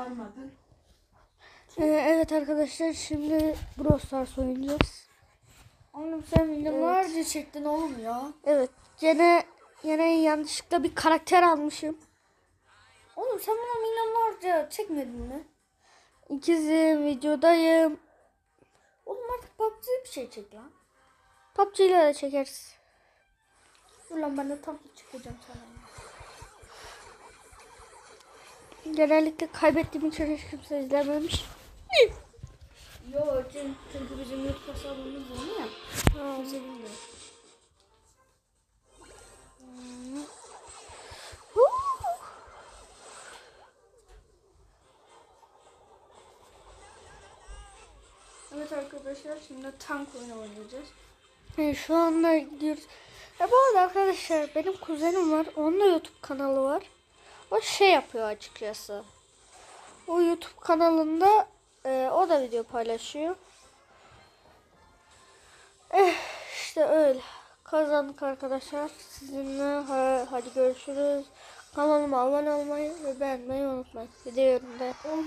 Almadın. Ee, evet arkadaşlar şimdi Brawl Stars oynayacağız. Oğlum sen milyonlarca çektin oğlum ya. Evet gene yine yanlışlıkla bir karakter almışım. Oğlum sen bana milyonlarca çekmedin mi? İkizim videodayım. Oğlum artık PUBG bir şey çek lan. PUBG ile de çekeriz. Dur lan ben de tablet çıkacağım sana. Genellikle kaybettiğim için hiç kimse izlememiş. Yo çünkü, çünkü bizim YouTube hesabımız yeni ya. Kimse bilmiyor. Evet arkadaşlar şimdi tank oyunu oynayacağız. Yani şu anda gidiyoruz. Ya bu arada arkadaşlar benim kuzenim var. Onun da YouTube kanalı var. O şey yapıyor açıkçası. O YouTube kanalında e, o da video paylaşıyor. Eh işte öyle. Kazandık arkadaşlar. Sizinle ha- hadi görüşürüz. Kanalıma abone olmayı ve beğenmeyi unutmayın. Videoyu da